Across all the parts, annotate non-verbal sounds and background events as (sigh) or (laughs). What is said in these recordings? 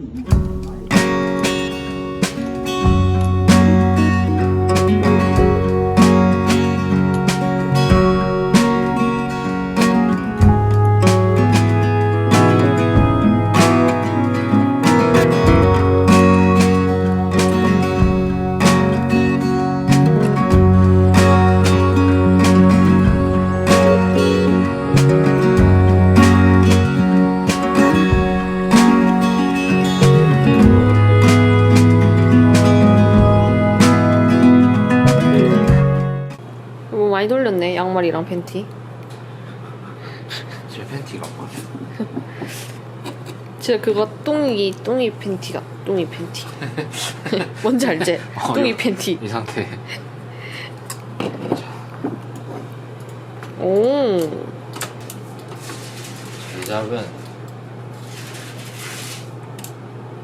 너 이랑 팬티 (laughs) 제 팬티가 없거든. 진짜 그거 똥이 똥이 팬티다 똥이 팬티 (laughs) 뭔지 알지? (laughs) 어, 똥이 이- 팬티 이 상태. 오 제작은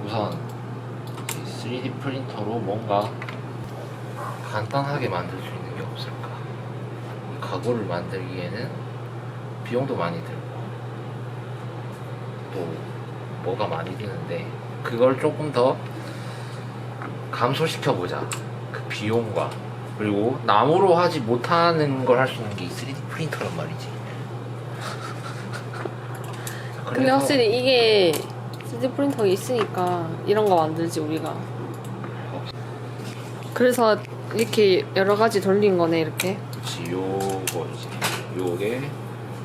우선 3D 프린터로 뭔가 간단하게 만들 수 있는. 이 가구를 만들기에는 비용도 많이 들고 또 뭐가 많이 드는데 그걸 조금 더 감소시켜 보자. 그 비용과 그리고 나무로 하지 못하는 걸 할 수 있는 게이 3D 프린터란 말이지. (laughs) 근데 확실히 이게 3D 프린터가 있으니까 이런 거 만들지 우리가 그래서 이렇게 여러 가지 돌린 거네 이렇게. 그치 요거 이제 요게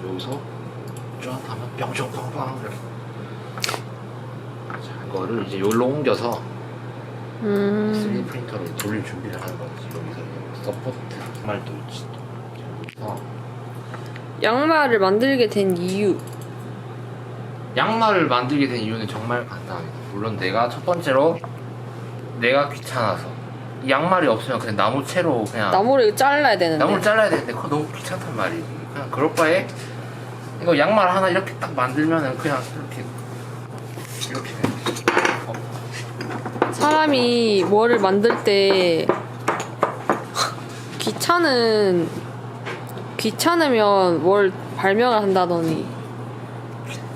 여기서 쫙 하면 뿅뿅뿅뿅 이렇게. 자 이거를 이제 여기로 옮겨서 3D 음 프린터로 돌릴 준비를 하는 거지 여기서. 서포트 말도 있지 또 어, 양말을 만들게 된 이유. 양말을 만들게 된 이유는 정말 간단합니다. 물론 내가 첫 번째로 내가 귀찮아서. 이 양말이 없으면 그냥 나무 채로 그냥 나무를 잘라야 되는데. 나무를 잘라야 되는데 그거 너무 귀찮단 말이지. 그냥 그럴 바에 이거 양말 하나 이렇게 딱 만들면은 그냥 이렇게 이렇게. 어, 사람이 뭐를 만들 때 귀찮은 귀찮으면 뭘 발명을 한다더니.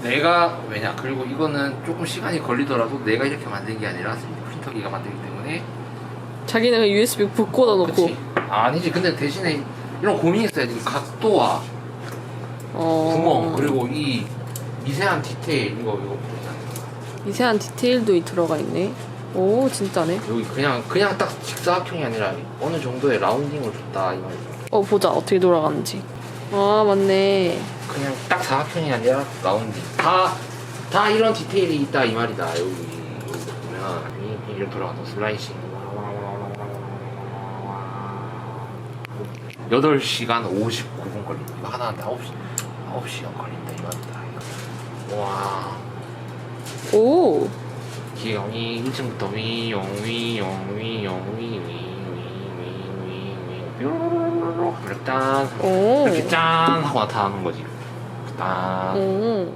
내가 왜냐 그리고 이거는 조금 시간이 걸리더라도 내가 이렇게 만든 게 아니라 3D 프린터기가 만들기 때문에 자기는 그 USB 북 꽂아놓고. 그치. 아니지. 근데 대신에 이런 고민이 있어야 지 각도와 어... 구멍 그리고 이 미세한 디테일 이거 이거 미세한 디테일도 들어가 있네. 오 진짜네. 여기 그냥 그냥 딱 직사각형이 아니라 어느 정도의 라운딩을 줬다 이 말이죠. 어 보자. 어떻게 돌아가는지. 아 맞네. 그냥 딱 사각형이 아니라 라운딩. 다, 다 이런 디테일이 있다 이 말이다. 여기, 여기 보면. 이- 이렇게 돌아가서 슬라이싱 8시간 59분 걸린다 이거 하나 하는데 9시, 9시간 걸린다 이 이거. 와 오 기영이 1층부터 위용 위용 위용 위 위 위 위 위위 이렇게 짠 오. 이렇게 짠 하고 나타나는 거지 짠 오.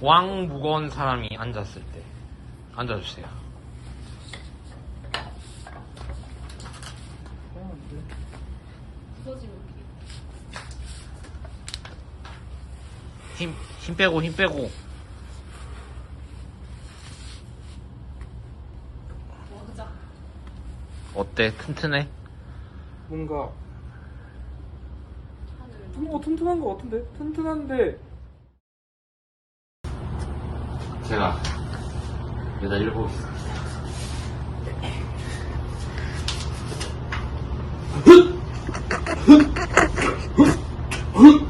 왕 무거운 사람이 앉았을 때 앉아주세요. 힘, 힘 빼고 힘 빼고. 어때? 튼튼해? 뭔가 뭔가 튼튼한 것 같은데? 튼튼한데. 제가 여자 일곱 있습니다. 운동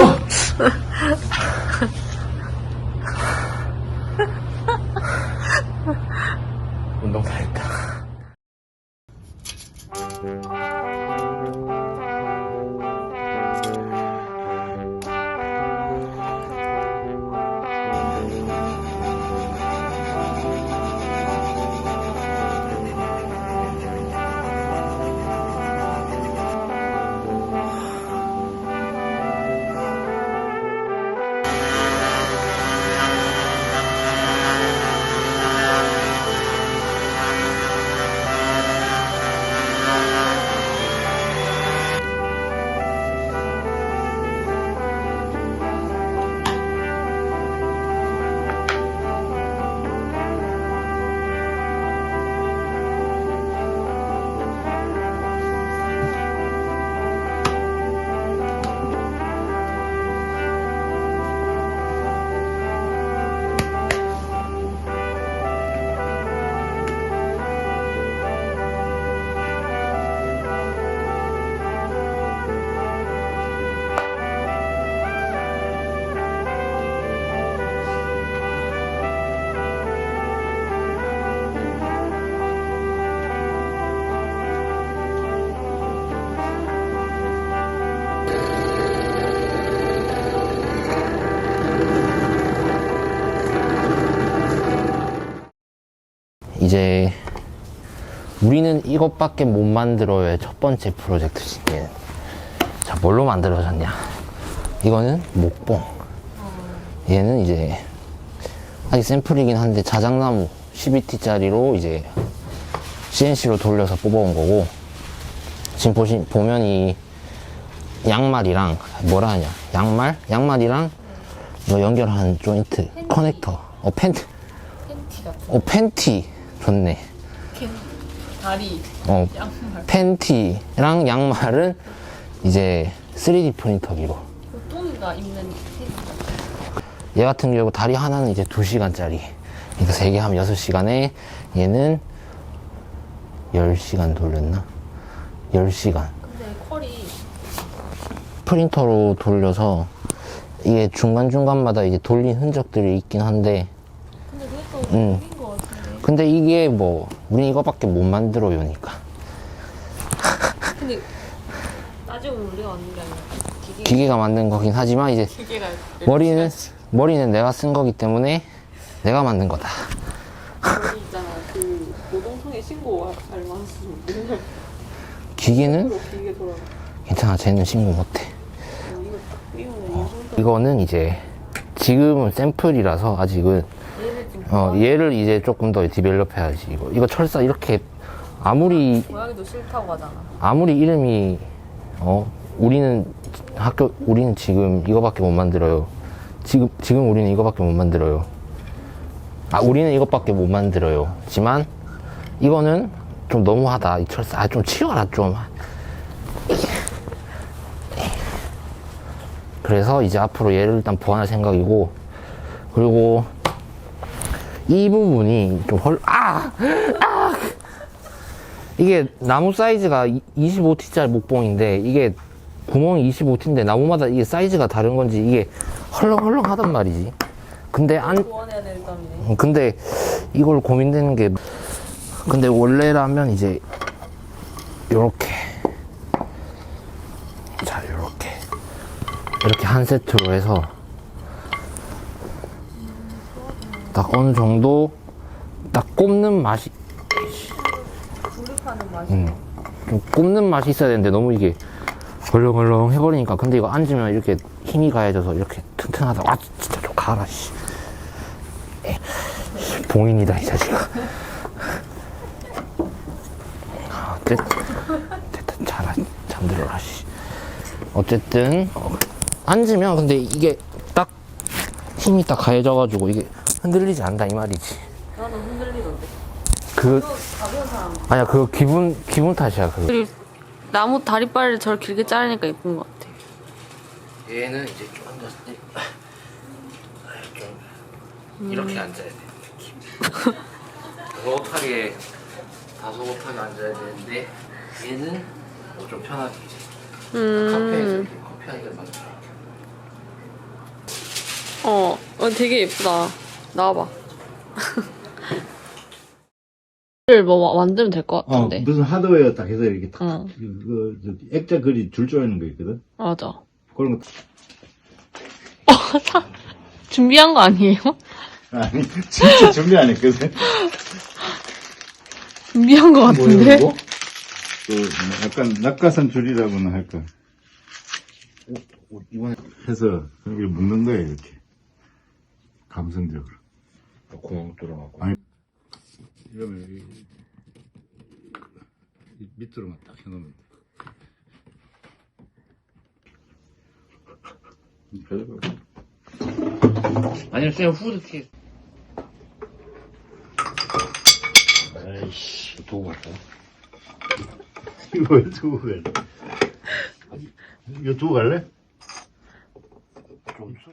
우리는 이것밖에 못 만들어요의 첫 번째 프로젝트지. 얘는. 자, 뭘로 만들어졌냐? 이거는 목봉. 얘는 이제 아직 샘플이긴 한데 자작나무 12T짜리로 이제 CNC로 돌려서 뽑아온 거고 지금 보시, 보면 이 양말이랑 뭐라 하냐 양말? 양말이랑 이거 연결한 조인트 커넥터 어 팬티 팬티 같은 어 팬티 좋네. 다리 어 양말. 팬티랑 양말은 이제 3D 프린터기로. 똥이가 입는 얘 같은 경우 다리 하나는 이제 2시간짜리. 그러니까 3개 하면 6시간에 얘는 10시간 돌렸나? 10시간. 근데 컬이 프린터로 돌려서 이게 중간중간마다 이제 돌린 흔적들이 있긴 한데 근데 그것도 음. 근데 이게 뭐 우린 이거밖에 못 만들어요니까. 근데 따지고 보면 우리가 만든 게 아니라 기계. 기계가 만든 거긴 하지만 이제 기계가 머리는 머리는 내가 쓴 거기 때문에 내가 만든 거다. 머리 있잖아. 그 노동청에 신고 알만한 맨날 기계는? 기계 돌아 괜찮아. 쟤는 신고 못해. 이거 딱 띄우면 이 정도 이거는 이제 지금은 샘플이라서 아직은 어, 얘를 이제 조금 더 디벨롭 해야지 이거 이거 철사 이렇게 아무리 고양이도 싫다고 하잖아 아무리 이름이 어 우리는 학교 우리는 지금 이거밖에 못 만들어요. 지금 지금 우리는 이거밖에 못 만들어요. 아 우리는 이것밖에 못 만들어요. 지만 이거는 좀 너무하다. 이 철사 아, 좀 치워라 좀. 그래서 이제 앞으로 얘를 일단 보완할 생각이고 그리고 이 부분이 좀 헐, 아! 아! 이게 나무 사이즈가 25T짜리 목봉인데 이게 구멍이 25T인데 나무마다 이게 사이즈가 다른 건지 이게 헐렁헐렁 하단 말이지. 근데 안, 근데 이걸 고민되는 게 근데 원래라면 이제 요렇게 자 요렇게 이렇게 한 세트로 해서 딱 어느 정도 딱 꼽는 맛이 조립하는 맛이 음, 좀 꼽는 맛이 있어야 되는데 너무 이게 헐렁헐렁 해버리니까. 근데 이거 앉으면 이렇게 힘이 가해져서 이렇게 튼튼하다 아 진짜 좀 가라 씨. 에, 봉인이다 이 자식아. 아, 됐, 됐다 자라 잠들어라 씨. 어쨌든 어, 앉으면 근데 이게 딱 힘이 딱 가해져가지고 이게 흔들리지 않는다 이 말이지. 나는 흔들리던데. 그 가벼운 사람. 아니야 그거 기분 기분 탓이야 그거 그리고 나무 다리빨을 저를 길게 자르니까 예쁜 것 같아. 얘는 이제 좀 앉았 좀 이렇게 앉아야 돼. 다소곳하게 다소곳하게 앉아야 되는데 얘는 뭐 좀 편하게 카페에서 음, 이렇게 커피 한 잔 마셔. 어, 어, 되게 예쁘다. 나와봐. (laughs) 를뭐 만들면 될것 어, 같은데. 무슨 하드웨어 딱 해서 이렇게 탁, 응. 그, 그, 저 액자 그리 줄 쪼이는 거 있거든? 맞아. 그런 거, 어, 사, 준비한 거 아니에요? (laughs) 아니, 진짜 준비 안 했거든? 준비한 거 같은데? 뭐야, 그, 약간 낙가산 줄이라고는 할까. 어, 이번에 해서, 이렇게 묶는 거야, 이렇게. 감성적으로. 구멍 뚫어갖고. 아니. 이러면, 이, 이 밑으로만 딱 해놓으면 돼. 없어. 아니면 쌤 후드티. 아이씨, 두고 갈까? 이거 왜 두고 갈래? 이거 두고 갈래? 좀